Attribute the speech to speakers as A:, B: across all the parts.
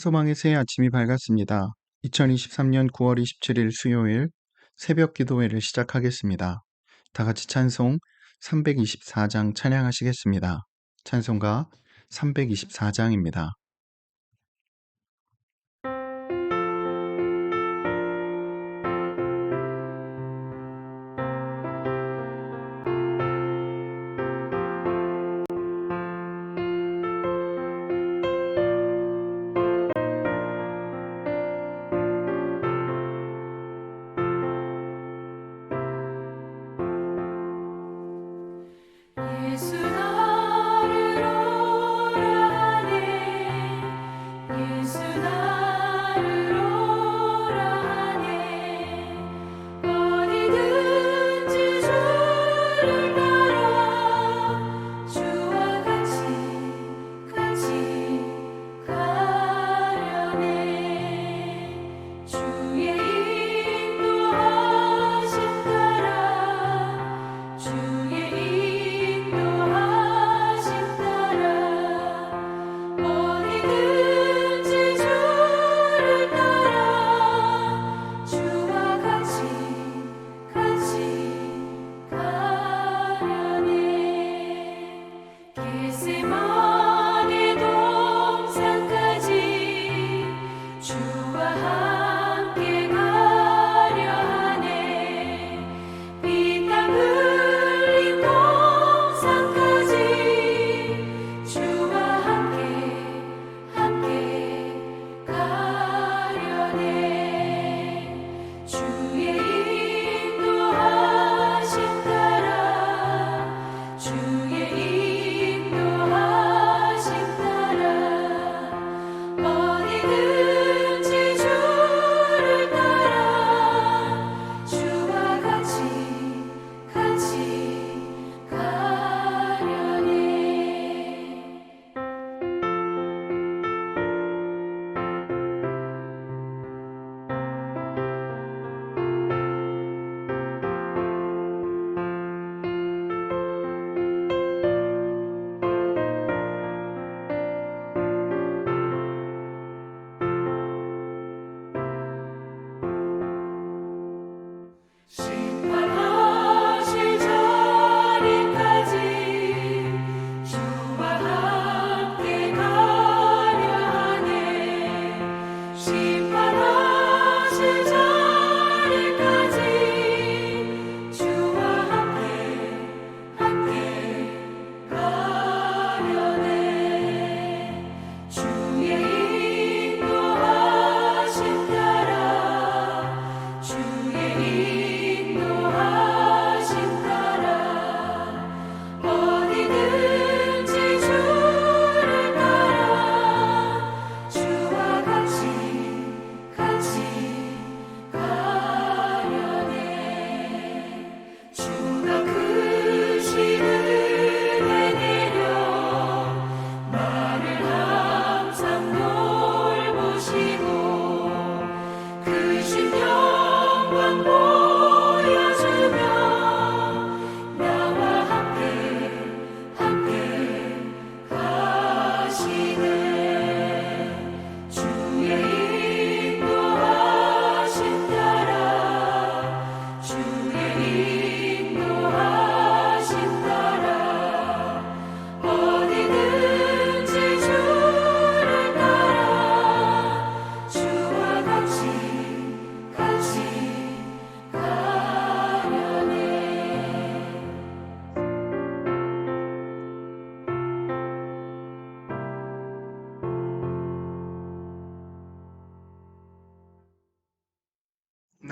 A: 소망의 새 아침이 밝았습니다. 2023년 9월 27일 수요일 새벽 기도회를 시작하겠습니다. 다 같이 찬송 324장 찬양하시겠습니다. 찬송가 324장입니다.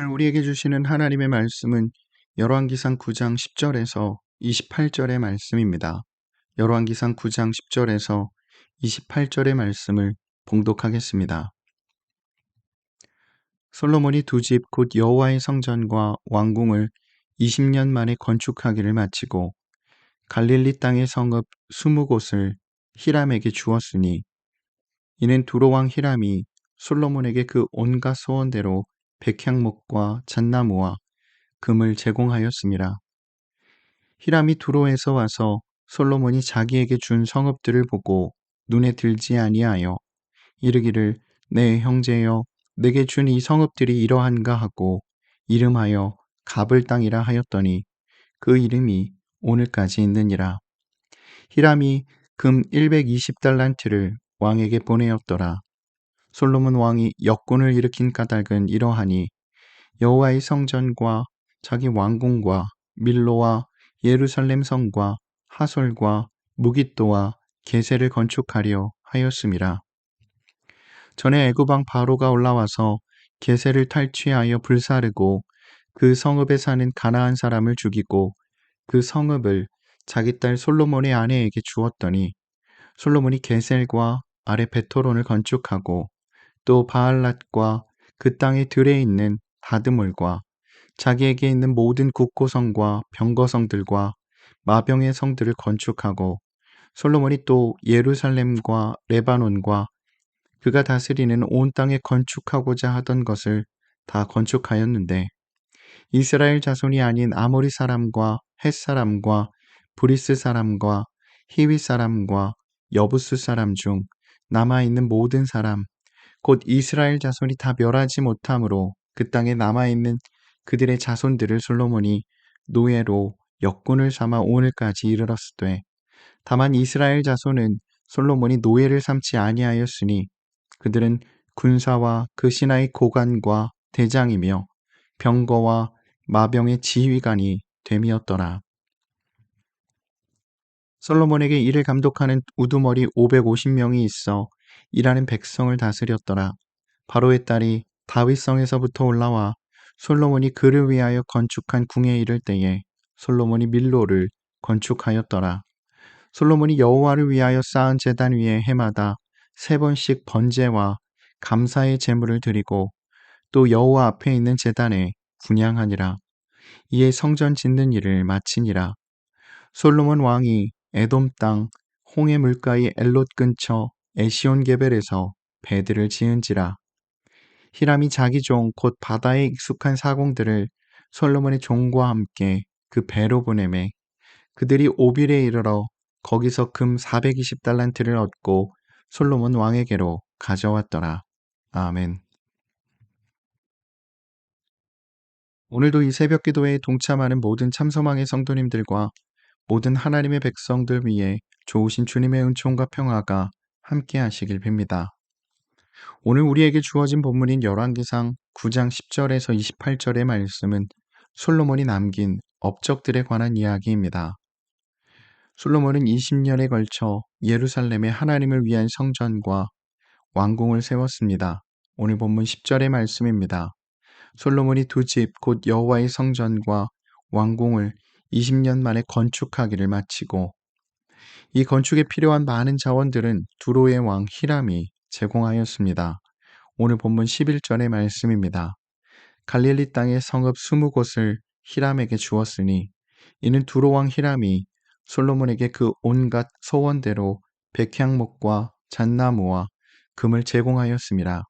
A: 오늘 우리에게 주시는 하나님의 말씀은 열왕기상 9장 10절에서 28절의 말씀입니다. 열왕기상 9장 10절에서 28절의 말씀을 봉독하겠습니다. 솔로몬이 두 집 곧 여호와의 성전과 왕궁을 20년 만에 건축하기를 마치고 갈릴리 땅의 성읍 20곳을 히람에게 주었으니 이는 두로왕 히람이 솔로몬에게 그 온갖 소원대로 백향목과 잣나무와 금을 제공하였습니다. 히람이 두로에서 와서 솔로몬이 자기에게 준 성읍들을 보고 눈에 들지 아니하여 이르기를
B: 네, 형제여, 내게 준 이 성읍들이 이러한가 하고 이름하여 갑을 땅이라 하였더니 그 이름이 오늘까지 있느니라. 히람이 금 120달란트를 왕에게 보내었더라. 솔로몬 왕이 역군을 일으킨 까닭은 이러하니 여호와의 성전과 자기 왕궁과 밀로와 예루살렘 성과 하솔과 무깃도와 게세를 건축하려 하였음이라. 전에 애굽왕 바로가 올라와서 게세를 탈취하여 불사르고 그 성읍에 사는 가나안 사람을 죽이고 그 성읍을 자기 딸 솔로몬의 아내에게 주었더니 솔로몬이 게셀과 아래 베토론을 건축하고 또 바알랏과 그 땅의 들에 있는 다드몰과 자기에게 있는 모든 국고성과 병거성들과 마병의 성들을 건축하고 솔로몬이 또 예루살렘과 레바논과 그가 다스리는 온 땅에 건축하고자 하던 것을 다 건축하였는데 이스라엘 자손이 아닌 아모리 사람과 헷 사람과 브리스 사람과 히위 사람과 여부스 사람 중 남아 있는 모든 사람 곧 이스라엘 자손이 다 멸하지 못함으로 그 땅에 남아 있는 그들의 자손들을 솔로몬이 노예로 역군을 삼아 오늘까지 이르렀으되 다만 이스라엘 자손은 솔로몬이 노예를 삼지 아니하였으니 그들은 군사와 그 신하의 고관과 대장이며 병거와 마병의 지휘관이 됨이었더라. 솔로몬에게 이를 감독하는 우두머리 550명이 있어 일하는 백성을 다스렸더라. 바로의 딸이 다윗성에서부터 올라와 솔로몬이 그를 위하여 건축한 궁에 이를 때에 솔로몬이 밀로를 건축하였더라. 솔로몬이 여호와를 위하여 쌓은 제단 위에 해마다 세 번씩 번제와 감사의 제물을 드리고 또 여호와 앞에 있는 제단에 분양하니라. 이에 성전 짓는 일을 마치니라. 솔로몬 왕이 에돔 땅 홍해 물가의 엘롯 근처 에시온 게벨에서 배들을 지은지라. 히람이 자기 종 곧 바다에 익숙한 사공들을 솔로몬의 종과 함께 그 배로 보내매 그들이 오빌에 이르러 거기서 금 420달란트를 얻고 솔로몬 왕에게로 가져왔더라. 아멘. 오늘도 이 새벽 기도회에 동참하는 모든 참소망의 성도님들과 모든 하나님의 백성들 위해 좋으신 주님의 은총과 평화가 함께 하시길 빕니다. 오늘 우리에게 주어진 본문인 열왕기상 9장 10절에서 28절의 말씀은 솔로몬이 남긴 업적들에 관한 이야기입니다. 솔로몬은 20년에 걸쳐 예루살렘에 하나님을 위한 성전과 왕궁을 세웠습니다. 오늘 본문 10절의 말씀입니다. 솔로몬이 두 집 곧 여호와의 성전과 왕궁을 20년 만에 건축하기를 마치고 이 건축에 필요한 많은 자원들은 두로의 왕 히람이 제공하였습니다. 오늘 본문 11절의 말씀입니다. 갈릴리 땅의 성읍 20곳을 히람에게 주었으니 이는 두로 왕 히람이 솔로몬에게 그 온갖 소원대로 백향목과 잣나무와 금을 제공하였습니다.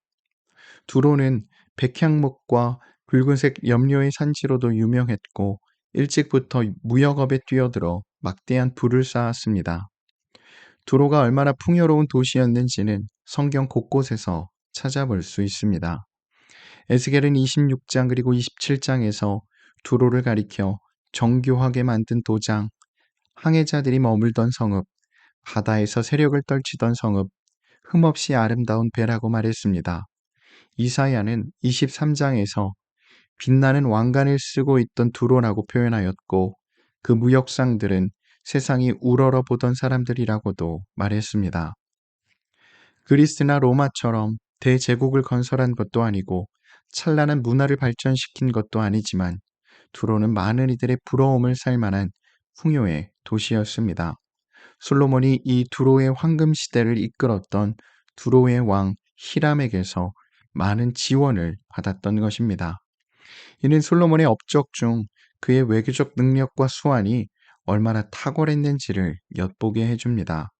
B: 두로는 백향목과 붉은색 염료의 산지로도 유명했고 일찍부터 무역업에 뛰어들어 막대한 부를 쌓았습니다. 두로가 얼마나 풍요로운 도시였는지는 성경 곳곳에서 찾아볼 수 있습니다. 에스겔은 26장 그리고 27장에서 두로를 가리켜 정교하게 만든 도장, 항해자들이 머물던 성읍, 바다에서 세력을 떨치던 성읍, 흠없이 아름다운 배라고 말했습니다. 이사야는 23장에서 빛나는 왕관을 쓰고 있던 두로라고 표현하였고 그 무역상들은 세상이 우러러 보던 사람들이라고도 말했습니다. 그리스나 로마처럼 대제국을 건설한 것도 아니고 찬란한 문화를 발전시킨 것도 아니지만 두로는 많은 이들의 부러움을 살 만한 풍요의 도시였습니다. 솔로몬이 이 두로의 황금 시대를 이끌었던 두로의 왕 히람에게서 많은 지원을 받았던 것입니다. 이는 솔로몬의 업적 중 그의 외교적 능력과 수완이 얼마나 탁월했는지를 엿보게 해줍니다.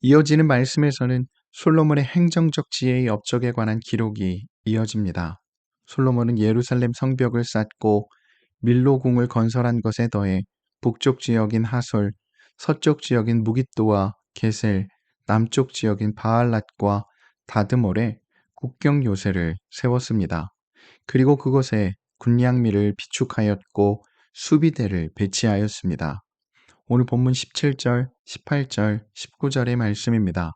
B: 이어지는 말씀에서는 솔로몬의 행정적 지혜의 업적에 관한 기록이 이어집니다. 솔로몬은 예루살렘 성벽을 쌓고 밀로궁을 건설한 것에 더해 북쪽 지역인 하솔, 서쪽 지역인 무깃도와 게셀, 남쪽 지역인 바알랏과 다드몰에 국경 요새를 세웠습니다. 그리고 그곳에 군량미를 비축하였고 수비대를 배치하였습니다. 오늘 본문 17절, 18절, 19절의 말씀입니다.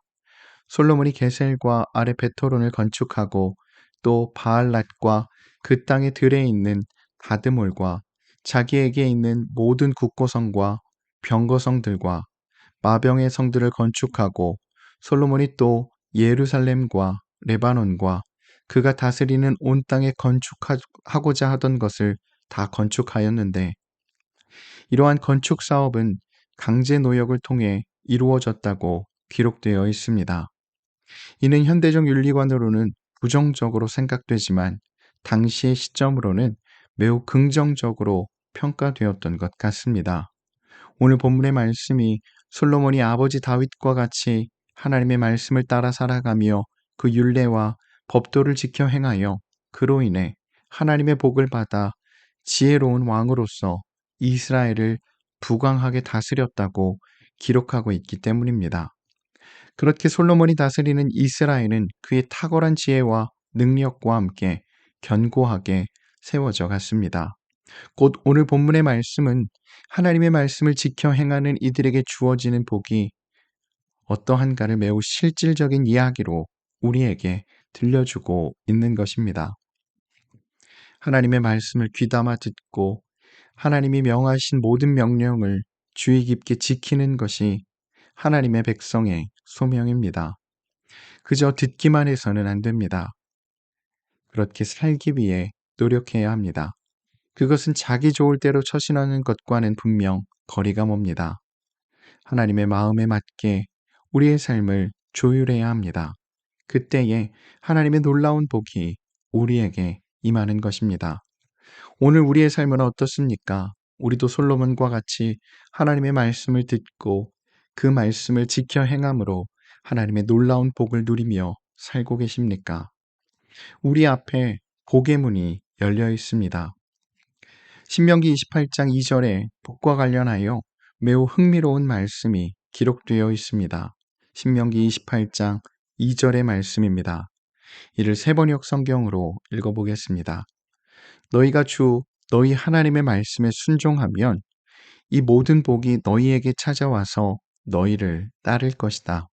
B: 솔로몬이 게셀과 아레 베토론을 건축하고 또 바알랏과 그 땅의 들에 있는 다드몰과 자기에게 있는 모든 국고성과 병거성들과 마병의 성들을 건축하고 솔로몬이 또 예루살렘과 레바논과 그가 다스리는 온 땅에 건축하고자 하던 것을 다 건축하였는데 이러한 건축 사업은 강제 노역을 통해 이루어졌다고 기록되어 있습니다. 이는 현대적 윤리관으로는 부정적으로 생각되지만 당시의 시점으로는 매우 긍정적으로 평가되었던 것 같습니다. 오늘 본문의 말씀이 솔로몬이 아버지 다윗과 같이 하나님의 말씀을 따라 살아가며 그 율례와 법도를 지켜 행하여 그로 인해 하나님의 복을 받아 지혜로운 왕으로서 이스라엘을 부강하게 다스렸다고 기록하고 있기 때문입니다. 그렇게 솔로몬이 다스리는 이스라엘은 그의 탁월한 지혜와 능력과 함께 견고하게 세워져 갔습니다. 곧 오늘 본문의 말씀은 하나님의 말씀을 지켜 행하는 이들에게 주어지는 복이 어떠한가를 매우 실질적인 이야기로 우리에게 들려주고 있는 것입니다. 하나님의 말씀을 귀담아 듣고 하나님이 명하신 모든 명령을 주의 깊게 지키는 것이 하나님의 백성의 소명입니다. 그저 듣기만 해서는 안 됩니다. 그렇게 살기 위해 노력해야 합니다. 그것은 자기 좋을 대로 처신하는 것과는 분명 거리가 멉니다. 하나님의 마음에 맞게 우리의 삶을 조율해야 합니다. 그때에 하나님의 놀라운 복이 우리에게 임하는 것입니다. 오늘 우리의 삶은 어떻습니까? 우리도 솔로몬과 같이 하나님의 말씀을 듣고 그 말씀을 지켜 행함으로 하나님의 놀라운 복을 누리며 살고 계십니까? 우리 앞에 복의 문이 열려 있습니다. 신명기 28장 2절에 복과 관련하여 매우 흥미로운 말씀이 기록되어 있습니다. 신명기 28장 2절의 말씀입니다. 이를 세번역 성경으로 읽어보겠습니다. 너희가 주 너희 하나님의 말씀에 순종하면 이 모든 복이 너희에게 찾아와서 너희를 따를 것이다.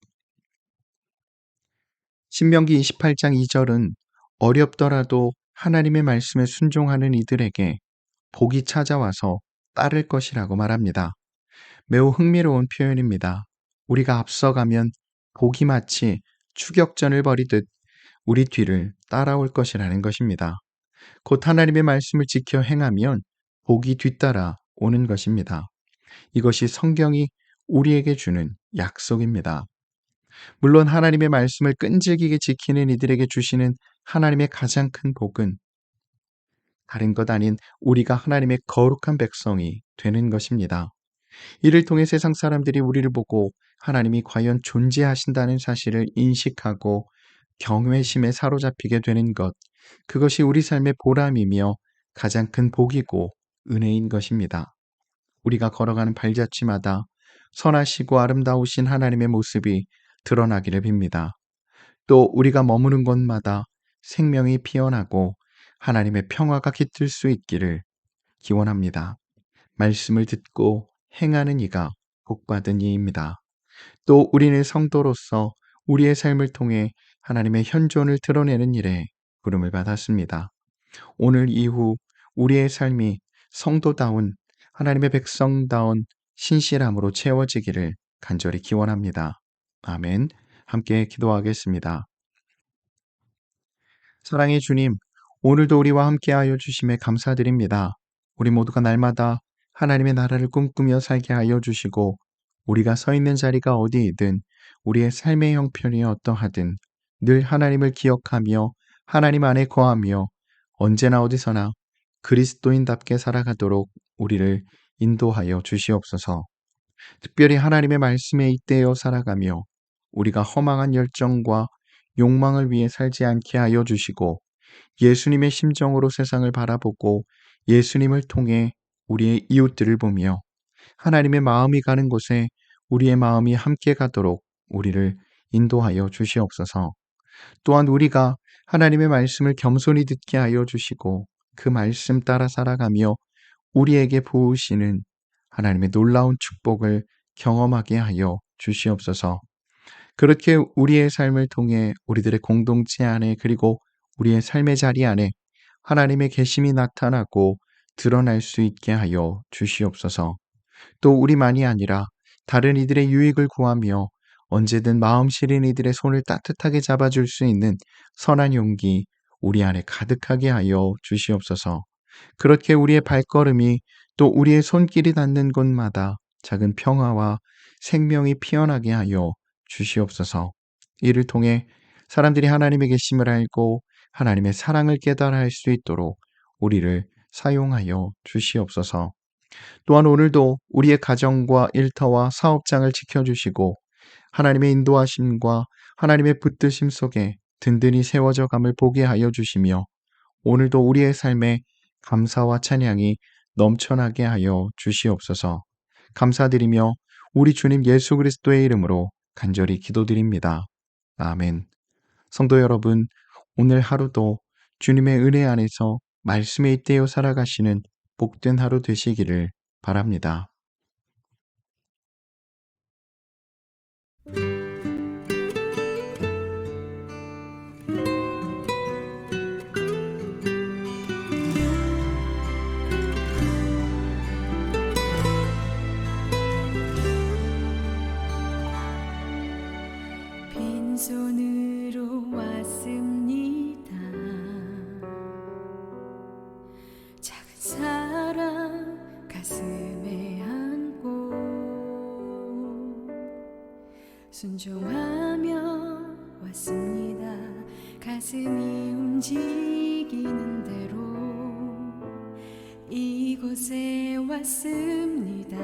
B: 신명기 28장 2절은 어렵더라도 하나님의 말씀에 순종하는 이들에게 복이 찾아와서 따를 것이라고 말합니다. 매우 흥미로운 표현입니다. 우리가 앞서가면 복이 마치 추격전을 벌이듯 우리 뒤를 따라올 것이라는 것입니다. 곧 하나님의 말씀을 지켜 행하면 복이 뒤따라 오는 것입니다. 이것이 성경이 우리에게 주는 약속입니다. 물론 하나님의 말씀을 끈질기게 지키는 이들에게 주시는 하나님의 가장 큰 복은 다른 것 아닌 우리가 하나님의 거룩한 백성이 되는 것입니다. 이를 통해 세상 사람들이 우리를 보고 하나님이 과연 존재하신다는 사실을 인식하고 경외심에 사로잡히게 되는 것, 그것이 우리 삶의 보람이며 가장 큰 복이고 은혜인 것입니다. 우리가 걸어가는 발자취마다 선하시고 아름다우신 하나님의 모습이 드러나기를 빕니다. 또 우리가 머무는 곳마다 생명이 피어나고 하나님의 평화가 깃들 수 있기를 기원합니다. 말씀을 듣고 행하는 이가 복받은 이입니다. 또 우리는 성도로서 우리의 삶을 통해 하나님의 현존을 드러내는 일에 부름을 받았습니다. 오늘 이후 우리의 삶이 성도다운 하나님의 백성다운 신실함으로 채워지기를 간절히 기원합니다. 아멘. 함께 기도하겠습니다. 사랑의 주님, 오늘도 우리와 함께하여 주심에 감사드립니다. 우리 모두가 날마다 하나님의 나라를 꿈꾸며 살게 하여 주시고 우리가 서 있는 자리가 어디이든 우리의 삶의 형편이 어떠하든 늘 하나님을 기억하며 하나님 안에 거하며 언제나 어디서나 그리스도인답게 살아가도록 우리를 인도하여 주시옵소서. 특별히 하나님의 말씀에 잇대어 살아가며 우리가 허망한 열정과 욕망을 위해 살지 않게 하여 주시고 예수님의 심정으로 세상을 바라보고 예수님을 통해 우리의 이웃들을 보며 하나님의 마음이 가는 곳에 우리의 마음이 함께 가도록 우리를 인도하여 주시옵소서. 또한 우리가 하나님의 말씀을 겸손히 듣게 하여 주시고 그 말씀 따라 살아가며 우리에게 부으시는 하나님의 놀라운 축복을 경험하게 하여 주시옵소서. 그렇게 우리의 삶을 통해 우리들의 공동체 안에 그리고 우리의 삶의 자리 안에 하나님의 계심이 나타나고 드러날 수 있게 하여 주시옵소서. 또 우리만이 아니라 다른 이들의 유익을 구하며 언제든 마음 시린 이들의 손을 따뜻하게 잡아줄 수 있는 선한 용기 우리 안에 가득하게 하여 주시옵소서. 그렇게 우리의 발걸음이 또 우리의 손길이 닿는 곳마다 작은 평화와 생명이 피어나게 하여 주시옵소서. 이를 통해 사람들이 하나님의 계심을 알고 하나님의 사랑을 깨달아 할 수 있도록 우리를 사용하여 주시옵소서. 또한 오늘도 우리의 가정과 일터와 사업장을 지켜주시고 하나님의 인도하심과 하나님의 붙드심 속에 든든히 세워져 감을 보게 하여 주시며 오늘도 우리의 삶에 감사와 찬양이 넘쳐나게 하여 주시옵소서. 감사드리며 우리 주님 예수 그리스도의 이름으로 간절히 기도드립니다. 아멘. 성도 여러분, 오늘 하루도 주님의 은혜 안에서 말씀에 잇대어 살아가시는 복된 하루 되시기를 바랍니다.
A: 순종하며 왔습니다. 가슴이 움직이는 대로 이곳에 왔습니다.